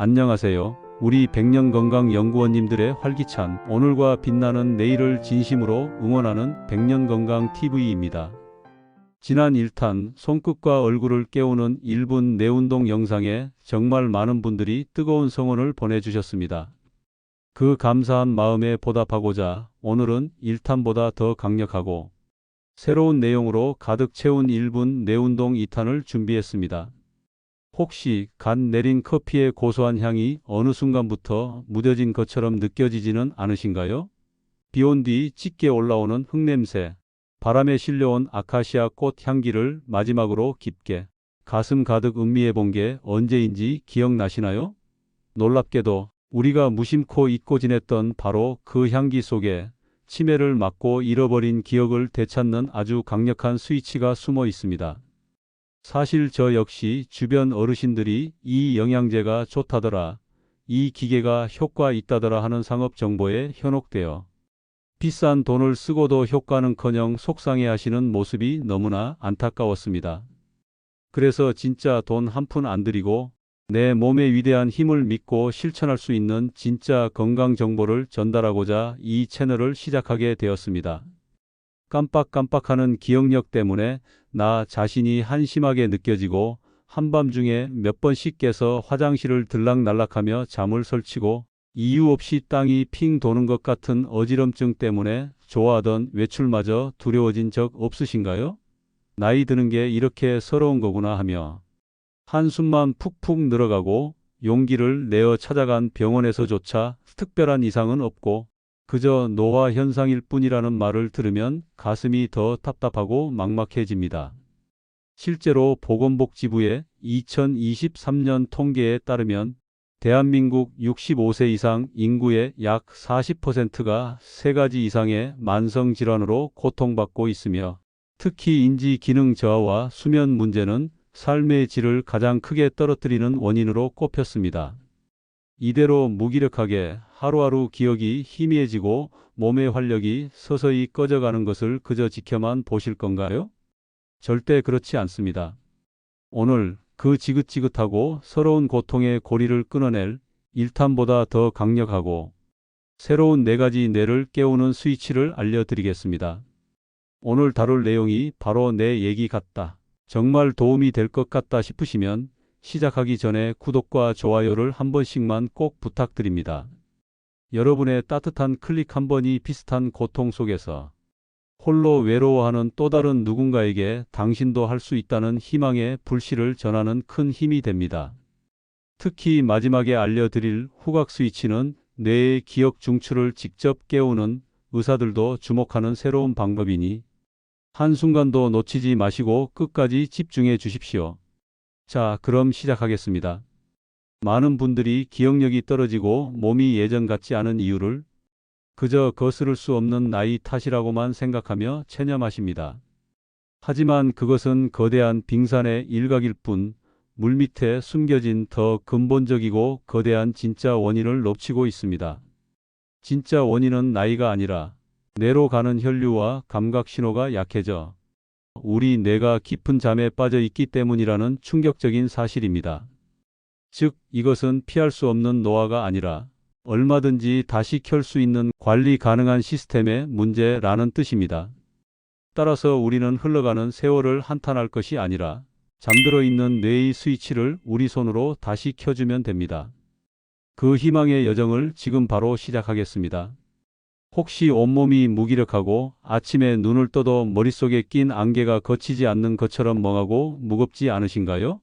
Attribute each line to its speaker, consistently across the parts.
Speaker 1: 안녕하세요. 우리 백년건강연구원님들의 활기찬 오늘과 빛나는 내일을 진심으로 응원하는 백년건강TV입니다. 지난 1탄 손끝과 얼굴을 깨우는 1분 내운동 영상에 정말 많은 분들이 뜨거운 성원을 보내주셨습니다. 그 감사한 마음에 보답하고자 오늘은 1탄보다 더 강력하고 새로운 내용으로 가득 채운 1분 내운동 2탄을 준비했습니다. 혹시 간 내린 커피의 고소한 향이 어느 순간부터 무뎌진 것처럼 느껴지지는 않으신가요? 비온 뒤 짙게 올라오는 흙냄새, 바람에 실려온 아카시아 꽃 향기를 마지막으로 깊게 가슴 가득 음미해 본 게 언제인지 기억나시나요? 놀랍게도 우리가 무심코 잊고 지냈던 바로 그 향기 속에 치매를 맞고 잃어버린 기억을 되찾는 아주 강력한 스위치가 숨어 있습니다. 사실 저 역시 주변 어르신들이 이 영양제가 좋다더라, 이 기계가 효과 있다더라 하는 상업 정보에 현혹되어 비싼 돈을 쓰고도 효과는커녕 속상해 하시는 모습이 너무나 안타까웠습니다. 그래서 진짜 돈 한 푼 안 들이고 내 몸의 위대한 힘을 믿고 실천할 수 있는 진짜 건강 정보를 전달하고자 이 채널을 시작하게 되었습니다. 깜빡깜빡하는 기억력 때문에 나 자신이 한심하게 느껴지고 한밤중에 몇 번씩 깨서 화장실을 들락날락하며 잠을 설치고 이유 없이 땅이 핑 도는 것 같은 어지럼증 때문에 좋아하던 외출마저 두려워진 적 없으신가요? 나이 드는 게 이렇게 서러운 거구나 하며 한숨만 푹푹 늘어가고 용기를 내어 찾아간 병원에서조차 특별한 이상은 없고 그저 노화 현상일 뿐이라는 말을 들으면 가슴이 더 답답하고 막막해집니다. 실제로 보건복지부의 2023년 통계에 따르면 대한민국 65세 이상 인구의 약 40%가 세 가지 이상의 만성 질환으로 고통받고 있으며 특히 인지 기능 저하와 수면 문제는 삶의 질을 가장 크게 떨어뜨리는 원인으로 꼽혔습니다. 이대로 무기력하게 하루하루 기억이 희미해지고 몸의 활력이 서서히 꺼져가는 것을 그저 지켜만 보실 건가요? 절대 그렇지 않습니다. 오늘 그 지긋지긋하고 서러운 고통의 고리를 끊어낼 1탄보다 더 강력하고 새로운 네 가지 뇌를 깨우는 스위치를 알려드리겠습니다. 오늘 다룰 내용이 바로 내 얘기 같다. 정말 도움이 될 것 같다 싶으시면 시작하기 전에 구독과 좋아요를 한 번씩만 꼭 부탁드립니다. 여러분의 따뜻한 클릭 한 번이 비슷한 고통 속에서 홀로 외로워하는 또 다른 누군가에게 당신도 할 수 있다는 희망의 불씨를 전하는 큰 힘이 됩니다. 특히 마지막에 알려드릴 후각 스위치는 뇌의 기억 중추를 직접 깨우는 의사들도 주목하는 새로운 방법이니 한순간도 놓치지 마시고 끝까지 집중해 주십시오. 자, 그럼 시작하겠습니다. 많은 분들이 기억력이 떨어지고 몸이 예전 같지 않은 이유를 그저 거스를 수 없는 나이 탓이라고만 생각하며 체념하십니다. 하지만 그것은 거대한 빙산의 일각일 뿐 물밑에 숨겨진 더 근본적이고 거대한 진짜 원인을 놓치고 있습니다. 진짜 원인은 나이가 아니라 뇌로 가는 혈류와 감각 신호가 약해져 우리 뇌가 깊은 잠에 빠져 있기 때문이라는 충격적인 사실입니다. 즉, 이것은 피할 수 없는 노화가 아니라 얼마든지 다시 켤 수 있는 관리 가능한 시스템의 문제라는 뜻입니다. 따라서 우리는 흘러가는 세월을 한탄할 것이 아니라 잠들어 있는 뇌의 스위치를 우리 손으로 다시 켜주면 됩니다. 그 희망의 여정을 지금 바로 시작하겠습니다. 혹시 온몸이 무기력하고 아침에 눈을 떠도 머릿속에 낀 안개가 거치지 않는 것처럼 멍하고 무겁지 않으신가요?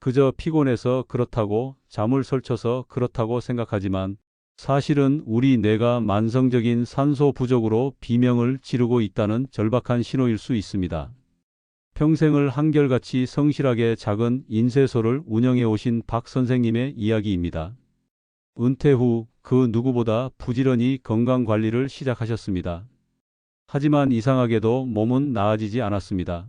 Speaker 1: 그저 피곤해서 그렇다고 잠을 설쳐서 그렇다고 생각하지만 사실은 우리 뇌가 만성적인 산소 부족으로 비명을 지르고 있다는 절박한 신호일 수 있습니다. 평생을 한결같이 성실하게 작은 인쇄소를 운영해 오신 박 선생님의 이야기입니다. 은퇴 후 그 누구보다 부지런히 건강 관리를 시작하셨습니다. 하지만 이상하게도 몸은 나아지지 않았습니다.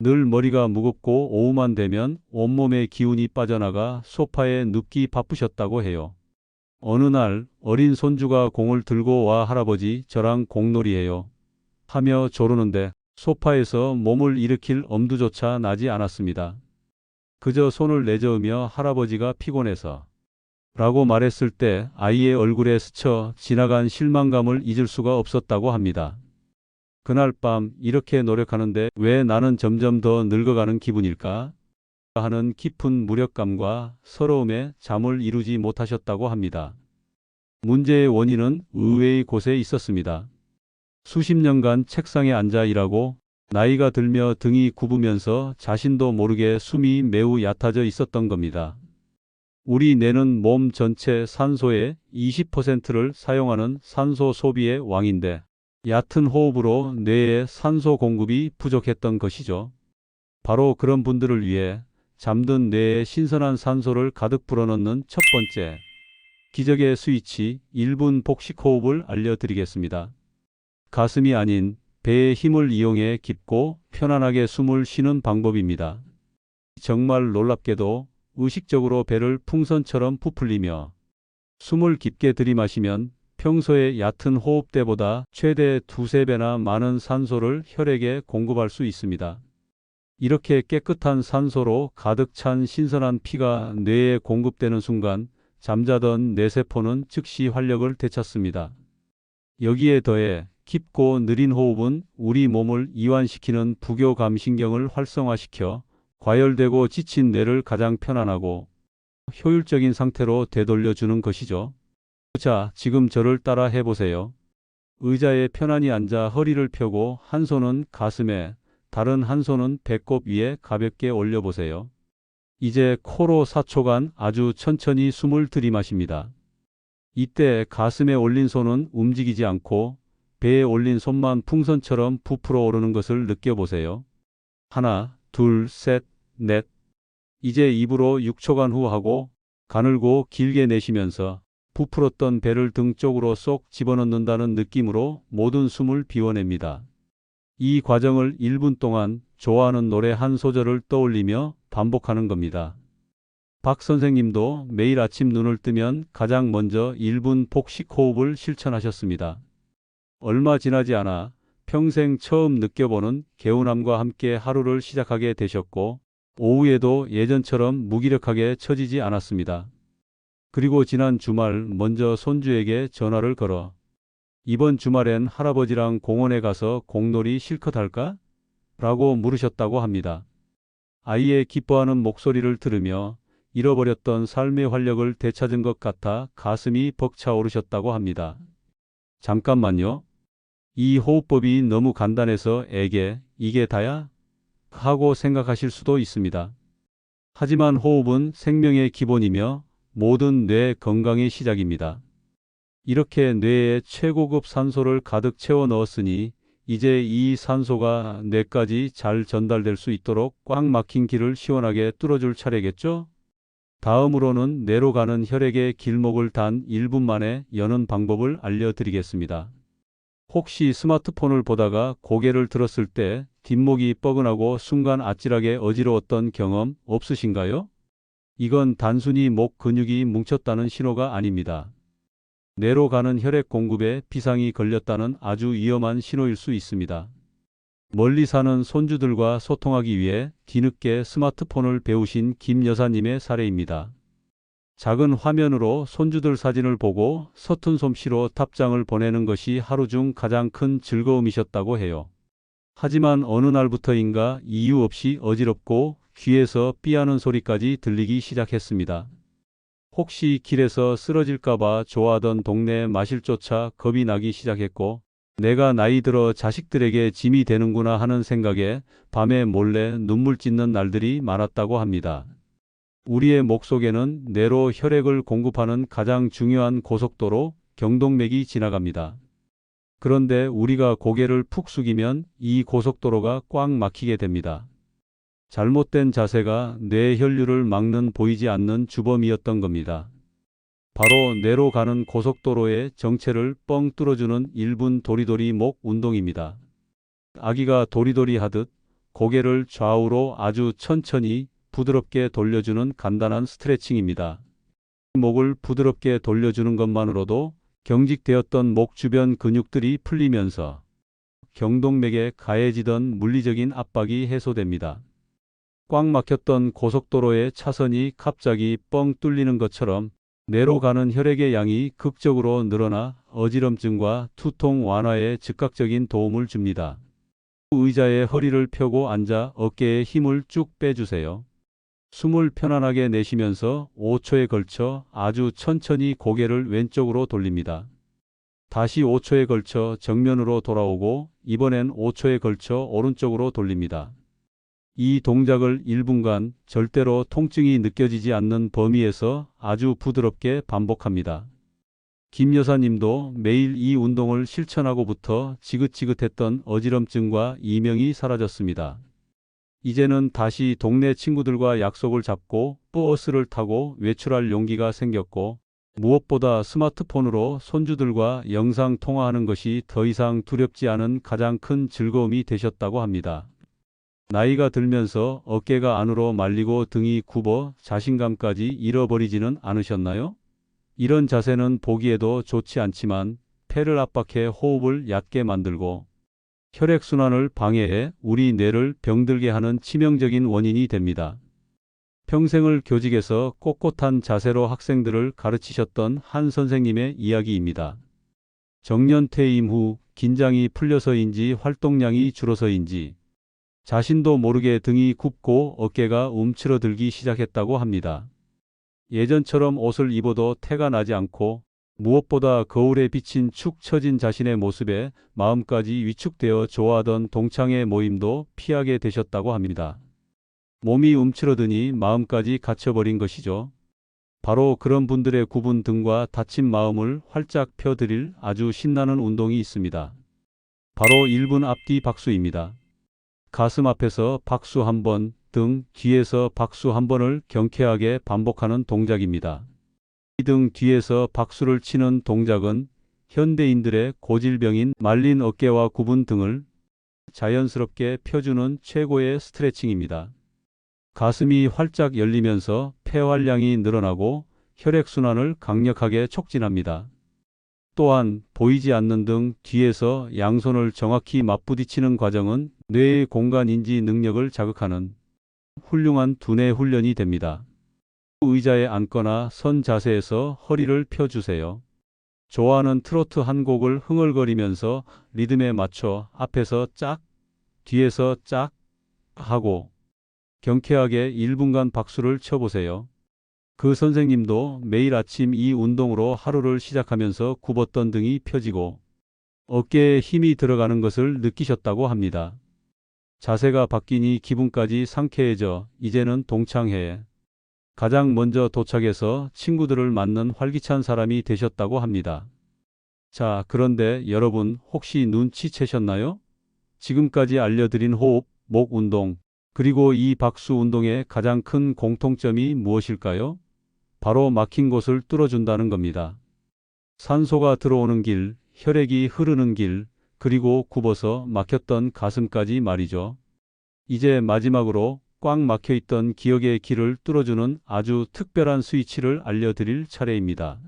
Speaker 1: 늘 머리가 무겁고 오후만 되면 온몸의 기운이 빠져나가 소파에 눕기 바쁘셨다고 해요. 어느 날 어린 손주가 공을 들고 와 할아버지 저랑 공놀이해요. 하며 조르는데 소파에서 몸을 일으킬 엄두조차 나지 않았습니다. 그저 손을 내저으며 할아버지가 피곤해서 라고 말했을 때 아이의 얼굴에 스쳐 지나간 실망감을 잊을 수가 없었다고 합니다. 그날 밤 이렇게 노력하는데 왜 나는 점점 더 늙어가는 기분일까? 하는 깊은 무력감과 서러움에 잠을 이루지 못하셨다고 합니다. 문제의 원인은 의외의 곳에 있었습니다. 수십 년간 책상에 앉아 일하고 나이가 들며 등이 굽으면서 자신도 모르게 숨이 매우 얕아져 있었던 겁니다. 우리 뇌는 몸 전체 산소의 20%를 사용하는 산소 소비의 왕인데 얕은 호흡으로 뇌에 산소 공급이 부족했던 것이죠. 바로 그런 분들을 위해 잠든 뇌에 신선한 산소를 가득 불어넣는 첫 번째 기적의 스위치 1분 복식 호흡을 알려드리겠습니다. 가슴이 아닌 배의 힘을 이용해 깊고 편안하게 숨을 쉬는 방법입니다. 정말 놀랍게도 의식적으로 배를 풍선처럼 부풀리며 숨을 깊게 들이마시면 평소의 얕은 호흡대보다 최대 두세 배나 많은 산소를 혈액에 공급할 수 있습니다. 이렇게 깨끗한 산소로 가득 찬 신선한 피가 뇌에 공급되는 순간 잠자던 뇌세포는 즉시 활력을 되찾습니다. 여기에 더해 깊고 느린 호흡은 우리 몸을 이완시키는 부교감신경을 활성화시켜 과열되고 지친 뇌를 가장 편안하고 효율적인 상태로 되돌려주는 것이죠. 자, 지금 저를 따라 해보세요. 의자에 편안히 앉아 허리를 펴고 한 손은 가슴에, 다른 한 손은 배꼽 위에 가볍게 올려보세요. 이제 코로 4초간 아주 천천히 숨을 들이마십니다. 이때 가슴에 올린 손은 움직이지 않고 배에 올린 손만 풍선처럼 부풀어 오르는 것을 느껴보세요. 하나, 둘, 셋, 넷. 이제 입으로 6초간 후하고 가늘고 길게 내쉬면서 부풀었던 배를 등 쪽으로 쏙 집어넣는다는 느낌으로 모든 숨을 비워냅니다. 이 과정을 1분 동안 좋아하는 노래 한 소절을 떠올리며 반복하는 겁니다. 박 선생님도 매일 아침 눈을 뜨면 가장 먼저 1분 복식 호흡을 실천하셨습니다. 얼마 지나지 않아 평생 처음 느껴보는 개운함과 함께 하루를 시작하게 되셨고, 오후에도 예전처럼 무기력하게 처지지 않았습니다. 그리고 지난 주말 먼저 손주에게 전화를 걸어 이번 주말엔 할아버지랑 공원에 가서 공놀이 실컷 할까? 라고 물으셨다고 합니다. 아이의 기뻐하는 목소리를 들으며 잃어버렸던 삶의 활력을 되찾은 것 같아 가슴이 벅차오르셨다고 합니다. 잠깐만요. 이 호흡법이 너무 간단해서 에게 이게 다야? 하고 생각하실 수도 있습니다. 하지만 호흡은 생명의 기본이며 모든 뇌 건강의 시작입니다. 이렇게 뇌에 최고급 산소를 가득 채워 넣었으니 이제 이 산소가 뇌까지 잘 전달될 수 있도록 꽉 막힌 길을 시원하게 뚫어줄 차례겠죠? 다음으로는 뇌로 가는 혈액의 길목을 단 1분 만에 여는 방법을 알려드리겠습니다. 혹시 스마트폰을 보다가 고개를 들었을 때 뒷목이 뻐근하고 순간 아찔하게 어지러웠던 경험 없으신가요? 이건 단순히 목 근육이 뭉쳤다는 신호가 아닙니다. 뇌로 가는 혈액 공급에 비상이 걸렸다는 아주 위험한 신호일 수 있습니다. 멀리 사는 손주들과 소통하기 위해 뒤늦게 스마트폰을 배우신 김 여사님의 사례입니다. 작은 화면으로 손주들 사진을 보고 서툰 솜씨로 답장을 보내는 것이 하루 중 가장 큰 즐거움이셨다고 해요. 하지만 어느 날부터인가 이유 없이 어지럽고 귀에서 삐하는 소리까지 들리기 시작했습니다. 혹시 길에서 쓰러질까봐 좋아하던 동네 마실조차 겁이 나기 시작했고, 내가 나이 들어 자식들에게 짐이 되는구나 하는 생각에 밤에 몰래 눈물 찢는 날들이 많았다고 합니다. 우리의 목 속에는 뇌로 혈액을 공급하는 가장 중요한 고속도로 경동맥이 지나갑니다. 그런데 우리가 고개를 푹 숙이면 이 고속도로가 꽉 막히게 됩니다. 잘못된 자세가 뇌 혈류를 막는 보이지 않는 주범이었던 겁니다. 바로 뇌로 가는 고속도로의 정체를 뻥 뚫어주는 1분 도리도리 목 운동입니다. 아기가 도리도리 하듯 고개를 좌우로 아주 천천히 부드럽게 돌려주는 간단한 스트레칭입니다. 목을 부드럽게 돌려주는 것만으로도 경직되었던 목 주변 근육들이 풀리면서 경동맥에 가해지던 물리적인 압박이 해소됩니다. 꽉 막혔던 고속도로의 차선이 갑자기 뻥 뚫리는 것처럼 뇌로 가는 혈액의 양이 극적으로 늘어나 어지럼증과 두통 완화에 즉각적인 도움을 줍니다. 의자에 허리를 펴고 앉아 어깨에 힘을 쭉 빼주세요. 숨을 편안하게 내쉬면서 5초에 걸쳐 아주 천천히 고개를 왼쪽으로 돌립니다. 다시 5초에 걸쳐 정면으로 돌아오고 이번엔 5초에 걸쳐 오른쪽으로 돌립니다. 이 동작을 1분간 절대로 통증이 느껴지지 않는 범위에서 아주 부드럽게 반복합니다. 김 여사님도 매일 이 운동을 실천하고부터 지긋지긋했던 어지럼증과 이명이 사라졌습니다. 이제는 다시 동네 친구들과 약속을 잡고 버스를 타고 외출할 용기가 생겼고 무엇보다 스마트폰으로 손주들과 영상 통화하는 것이 더 이상 두렵지 않은 가장 큰 즐거움이 되셨다고 합니다. 나이가 들면서 어깨가 안으로 말리고 등이 굽어 자신감까지 잃어버리지는 않으셨나요? 이런 자세는 보기에도 좋지 않지만 폐를 압박해 호흡을 얕게 만들고 혈액순환을 방해해 우리 뇌를 병들게 하는 치명적인 원인이 됩니다. 평생을 교직에서 꼿꼿한 자세로 학생들을 가르치셨던 한 선생님의 이야기입니다. 정년 퇴임 후 긴장이 풀려서인지 활동량이 줄어서인지 자신도 모르게 등이 굽고 어깨가 움츠러들기 시작했다고 합니다. 예전처럼 옷을 입어도 태가 나지 않고 무엇보다 거울에 비친 축 처진 자신의 모습에 마음까지 위축되어 좋아하던 동창회 모임도 피하게 되셨다고 합니다. 몸이 움츠러드니 마음까지 갇혀버린 것이죠. 바로 그런 분들의 굽은 등과 다친 마음을 활짝 펴드릴 아주 신나는 운동이 있습니다. 바로 1분 앞뒤 박수입니다. 가슴 앞에서 박수 한 번, 등 뒤에서 박수 한 번을 경쾌하게 반복하는 동작입니다. 이등 뒤에서 박수를 치는 동작은 현대인들의 고질병인 말린 어깨와 굽은 등을 자연스럽게 펴주는 최고의 스트레칭입니다. 가슴이 활짝 열리면서 폐활량이 늘어나고 혈액순환을 강력하게 촉진합니다. 또한 보이지 않는 등 뒤에서 양손을 정확히 맞부딪히는 과정은 뇌의 공간 인지 능력을 자극하는 훌륭한 두뇌 훈련이 됩니다. 의자에 앉거나 선 자세에서 허리를 펴주세요. 좋아하는 트로트 한 곡을 흥얼거리면서 리듬에 맞춰 앞에서 짝, 뒤에서 짝 하고 경쾌하게 1분간 박수를 쳐보세요. 그 선생님도 매일 아침 이 운동으로 하루를 시작하면서 굽었던 등이 펴지고 어깨에 힘이 들어가는 것을 느끼셨다고 합니다. 자세가 바뀌니 기분까지 상쾌해져 이제는 동창회에 가장 먼저 도착해서 친구들을 맞는 활기찬 사람이 되셨다고 합니다. 자, 그런데 여러분 혹시 눈치채셨나요? 지금까지 알려드린 호흡, 목 운동, 그리고 이 박수 운동의 가장 큰 공통점이 무엇일까요? 바로 막힌 곳을 뚫어준다는 겁니다. 산소가 들어오는 길, 혈액이 흐르는 길, 그리고 굽어서 막혔던 가슴까지 말이죠. 이제 마지막으로 꽉 막혀 있던 기억의 길을 뚫어주는 아주 특별한 스위치를 알려드릴 차례입니다.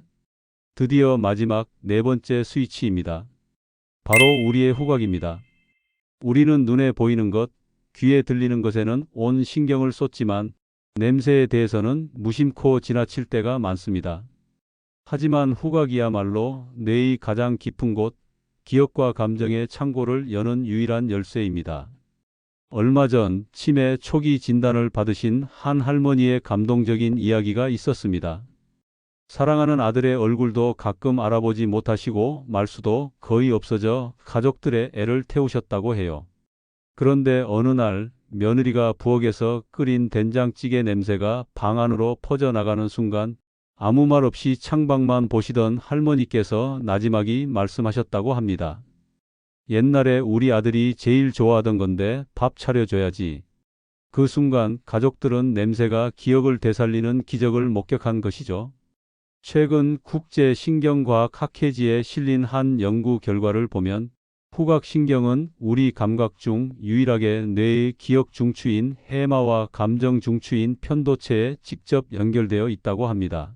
Speaker 1: 드디어 마지막 네 번째 스위치입니다. 바로 우리의 후각입니다. 우리는 눈에 보이는 것, 귀에 들리는 것에는 온 신경을 쏟지만 냄새에 대해서는 무심코 지나칠 때가 많습니다. 하지만 후각이야말로 뇌의 가장 깊은 곳, 기억과 감정의 창고를 여는 유일한 열쇠입니다. 얼마 전 치매 초기 진단을 받으신 한 할머니의 감동적인 이야기가 있었습니다. 사랑하는 아들의 얼굴도 가끔 알아보지 못하시고 말수도 거의 없어져 가족들의 애를 태우셨다고 해요. 그런데 어느 날 며느리가 부엌에서 끓인 된장찌개 냄새가 방 안으로 퍼져나가는 순간 아무 말 없이 창밖만 보시던 할머니께서 나지막이 말씀하셨다고 합니다. 옛날에 우리 아들이 제일 좋아하던 건데 밥 차려줘야지. 그 순간 가족들은 냄새가 기억을 되살리는 기적을 목격한 것이죠. 최근 국제 신경과학 학회지에 실린 한 연구 결과를 보면 후각신경은 우리 감각 중 유일하게 뇌의 기억 중추인 해마와 감정 중추인 편도체에 직접 연결되어 있다고 합니다.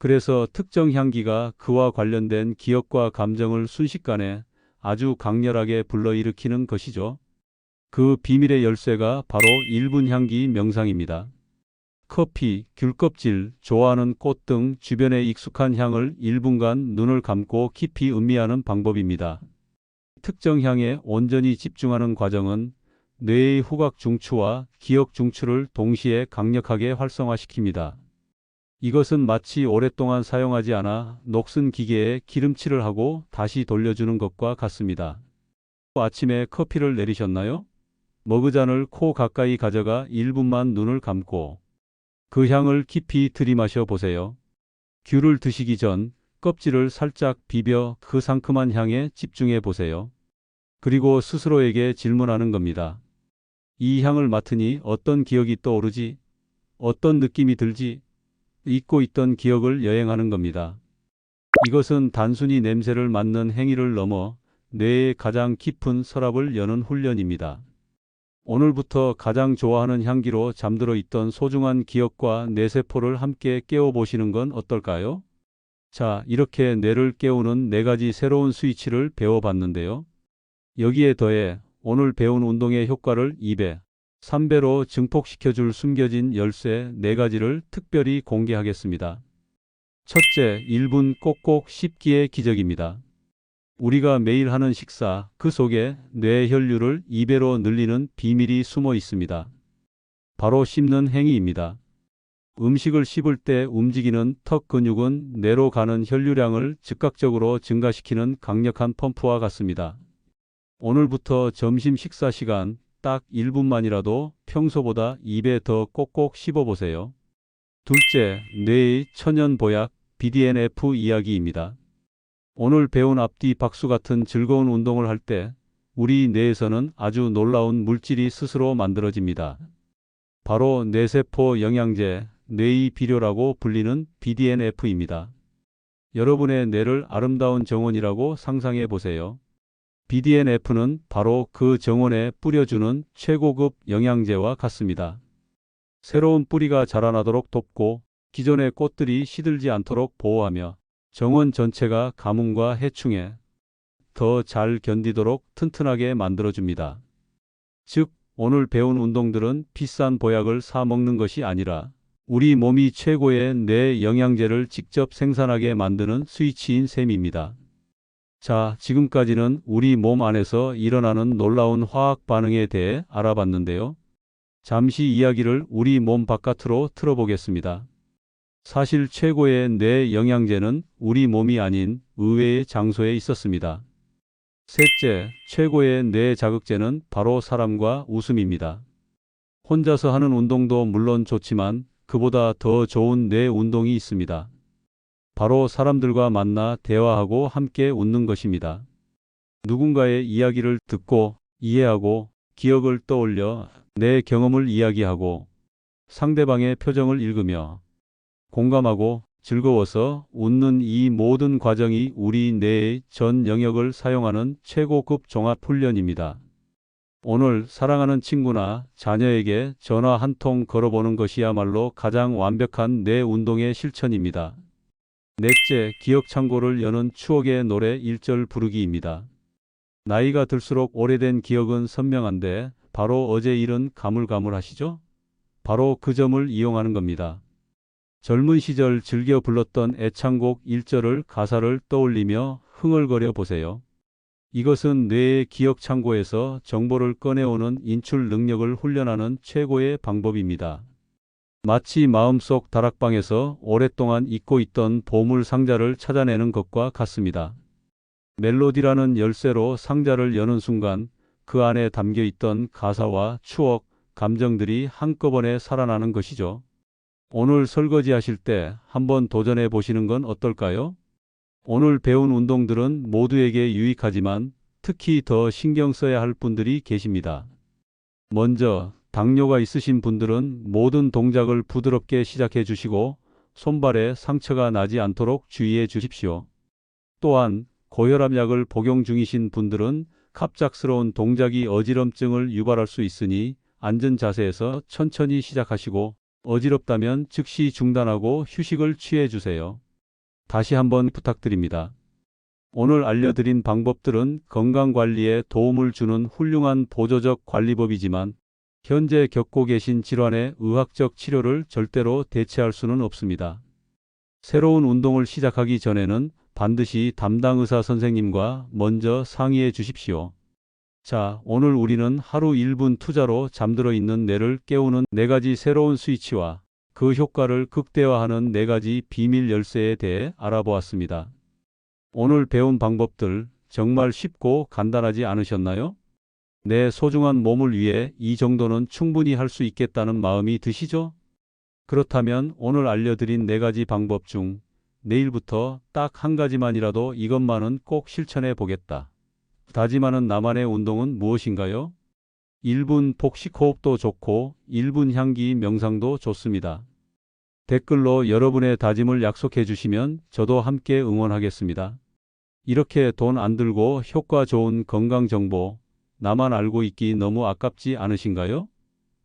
Speaker 1: 그래서 특정 향기가 그와 관련된 기억과 감정을 순식간에 아주 강렬하게 불러일으키는 것이죠. 그 비밀의 열쇠가 바로 1분 향기 명상입니다. 커피, 귤껍질, 좋아하는 꽃 등 주변의 익숙한 향을 1분간 눈을 감고 깊이 음미하는 방법입니다. 특정 향에 온전히 집중하는 과정은 뇌의 후각 중추와 기억 중추를 동시에 강력하게 활성화시킵니다. 이것은 마치 오랫동안 사용하지 않아 녹슨 기계에 기름칠을 하고 다시 돌려주는 것과 같습니다. 아침에 커피를 내리셨나요? 머그잔을 코 가까이 가져가 1분만 눈을 감고 그 향을 깊이 들이마셔 보세요. 귤을 드시기 전 껍질을 살짝 비벼 그 상큼한 향에 집중해 보세요. 그리고 스스로에게 질문하는 겁니다. 이 향을 맡으니 어떤 기억이 떠오르지? 어떤 느낌이 들지? 잊고 있던 기억을 여행하는 겁니다. 이것은 단순히 냄새를 맡는 행위를 넘어 뇌의 가장 깊은 서랍을 여는 훈련입니다. 오늘부터 가장 좋아하는 향기로 잠들어 있던 소중한 기억과 뇌세포를 함께 깨워보시는 건 어떨까요? 자, 이렇게 뇌를 깨우는 네 가지 새로운 스위치를 배워봤는데요. 여기에 더해 오늘 배운 운동의 효과를 2배, 3배로 증폭시켜줄 숨겨진 열쇠 4가지를 특별히 공개하겠습니다. 첫째, 1분 꼭꼭 씹기의 기적입니다. 우리가 매일 하는 식사, 그 속에 뇌 혈류를 2배로 늘리는 비밀이 숨어 있습니다. 바로 씹는 행위입니다. 음식을 씹을 때 움직이는 턱 근육은 뇌로 가는 혈류량을 즉각적으로 증가시키는 강력한 펌프와 같습니다. 오늘부터 점심 식사 시간 딱 1분만이라도 평소보다 2배 더 꼭꼭 씹어보세요. 둘째, 뇌의 천연 보약 BDNF 이야기입니다. 오늘 배운 앞뒤 박수 같은 즐거운 운동을 할 때 우리 뇌에서는 아주 놀라운 물질이 스스로 만들어집니다. 바로 뇌세포 영양제, 뇌의 비료라고 불리는 BDNF입니다. 여러분의 뇌를 아름다운 정원이라고 상상해 보세요. BDNF는 바로 그 정원에 뿌려주는 최고급 영양제와 같습니다. 새로운 뿌리가 자라나도록 돕고 기존의 꽃들이 시들지 않도록 보호하며 정원 전체가 가뭄과 해충에 더 잘 견디도록 튼튼하게 만들어줍니다. 즉, 오늘 배운 운동들은 비싼 보약을 사 먹는 것이 아니라 우리 몸이 최고의 뇌 영양제를 직접 생산하게 만드는 스위치인 셈입니다. 자, 지금까지는 우리 몸 안에서 일어나는 놀라운 화학 반응에 대해 알아봤는데요. 잠시 이야기를 우리 몸 바깥으로 틀어보겠습니다. 사실 최고의 뇌 영양제는 우리 몸이 아닌 의외의 장소에 있었습니다. 셋째, 최고의 뇌 자극제는 바로 사람과 웃음입니다. 혼자서 하는 운동도 물론 좋지만 그보다 더 좋은 뇌 운동이 있습니다. 바로 사람들과 만나 대화하고 함께 웃는 것입니다. 누군가의 이야기를 듣고 이해하고 기억을 떠올려 내 경험을 이야기하고 상대방의 표정을 읽으며 공감하고 즐거워서 웃는 이 모든 과정이 우리 뇌의 전 영역을 사용하는 최고급 종합 훈련입니다. 오늘 사랑하는 친구나 자녀에게 전화 한 통 걸어보는 것이야말로 가장 완벽한 뇌 운동의 실천입니다. 넷째, 기억 창고를 여는 추억의 노래 1절 부르기입니다. 나이가 들수록 오래된 기억은 선명한데 바로 어제 일은 가물가물하시죠? 바로 그 점을 이용하는 겁니다. 젊은 시절 즐겨 불렀던 애창곡 1절을 가사를 떠올리며 흥얼거려 보세요. 이것은 뇌의 기억 창고에서 정보를 꺼내오는 인출 능력을 훈련하는 최고의 방법입니다. 마치 마음속 다락방에서 오랫동안 잊고 있던 보물 상자를 찾아내는 것과 같습니다. 멜로디라는 열쇠로 상자를 여는 순간 그 안에 담겨 있던 가사와 추억, 감정들이 한꺼번에 살아나는 것이죠. 오늘 설거지 하실 때 한번 도전해 보시는 건 어떨까요? 오늘 배운 운동들은 모두에게 유익하지만 특히 더 신경 써야 할 분들이 계십니다. 먼저 당뇨가 있으신 분들은 모든 동작을 부드럽게 시작해 주시고 손발에 상처가 나지 않도록 주의해 주십시오. 또한 고혈압 약을 복용 중이신 분들은 갑작스러운 동작이 어지럼증을 유발할 수 있으니 앉은 자세에서 천천히 시작하시고 어지럽다면 즉시 중단하고 휴식을 취해 주세요. 다시 한번 부탁드립니다. 오늘 알려드린 방법들은 건강관리에 도움을 주는 훌륭한 보조적 관리법이지만 현재 겪고 계신 질환의 의학적 치료를 절대로 대체할 수는 없습니다. 새로운 운동을 시작하기 전에는 반드시 담당 의사 선생님과 먼저 상의해 주십시오. 자, 오늘 우리는 하루 1분 투자로 잠들어 있는 뇌를 깨우는 네 가지 새로운 스위치와 그 효과를 극대화하는 네 가지 비밀 열쇠에 대해 알아보았습니다. 오늘 배운 방법들 정말 쉽고 간단하지 않으셨나요? 내 소중한 몸을 위해 이 정도는 충분히 할 수 있겠다는 마음이 드시죠? 그렇다면 오늘 알려드린 네 가지 방법 중 내일부터 딱 한 가지만이라도 이것만은 꼭 실천해 보겠다. 다짐하는 나만의 운동은 무엇인가요? 1분 복식 호흡도 좋고 1분 향기 명상도 좋습니다. 댓글로 여러분의 다짐을 약속해 주시면 저도 함께 응원하겠습니다. 이렇게 돈 안 들고 효과 좋은 건강 정보 나만 알고 있기 너무 아깝지 않으신가요?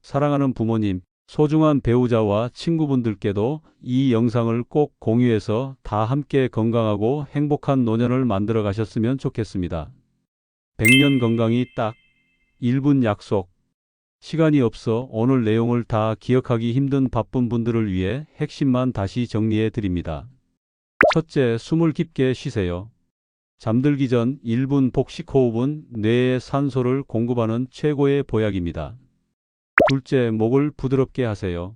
Speaker 1: 사랑하는 부모님, 소중한 배우자와 친구분들께도 이 영상을 꼭 공유해서 다 함께 건강하고 행복한 노년을 만들어 가셨으면 좋겠습니다. 백년 건강이 딱 1분 약속. 시간이 없어 오늘 내용을 다 기억하기 힘든 바쁜 분들을 위해 핵심만 다시 정리해 드립니다. 첫째, 숨을 깊게 쉬세요. 잠들기 전 1분 복식 호흡은 뇌에 산소를 공급하는 최고의 보약입니다. 둘째, 목을 부드럽게 하세요.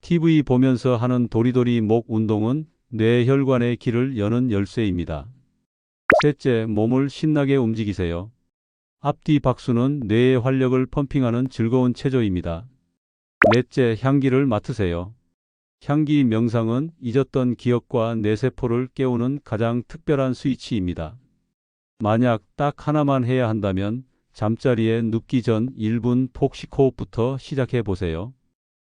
Speaker 1: TV 보면서 하는 도리도리 목 운동은 뇌혈관의 길을 여는 열쇠입니다. 셋째, 몸을 신나게 움직이세요. 앞뒤 박수는 뇌의 활력을 펌핑하는 즐거운 체조입니다. 넷째, 향기를 맡으세요. 향기 명상은 잊었던 기억과 뇌세포를 깨우는 가장 특별한 스위치입니다. 만약 딱 하나만 해야 한다면 잠자리에 눕기 전 1분 폭식 호흡부터 시작해 보세요.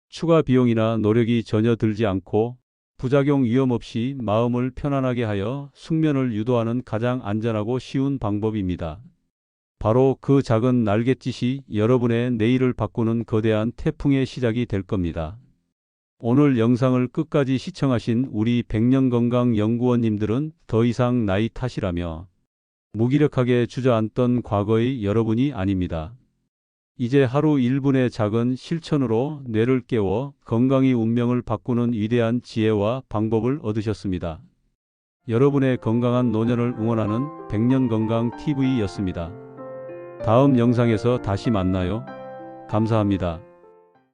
Speaker 1: 추가 비용이나 노력이 전혀 들지 않고 부작용 위험 없이 마음을 편안하게 하여 숙면을 유도하는 가장 안전하고 쉬운 방법입니다. 바로 그 작은 날갯짓이 여러분의 내일을 바꾸는 거대한 태풍의 시작이 될 겁니다. 오늘 영상을 끝까지 시청하신 우리 백년건강연구원님들은 더 이상 나이 탓이라며 무기력하게 주저앉던 과거의 여러분이 아닙니다. 이제 하루 1분의 작은 실천으로 뇌를 깨워 건강이 운명을 바꾸는 위대한 지혜와 방법을 얻으셨습니다. 여러분의 건강한 노년을 응원하는 백년건강TV였습니다. 다음 영상에서 다시 만나요. 감사합니다.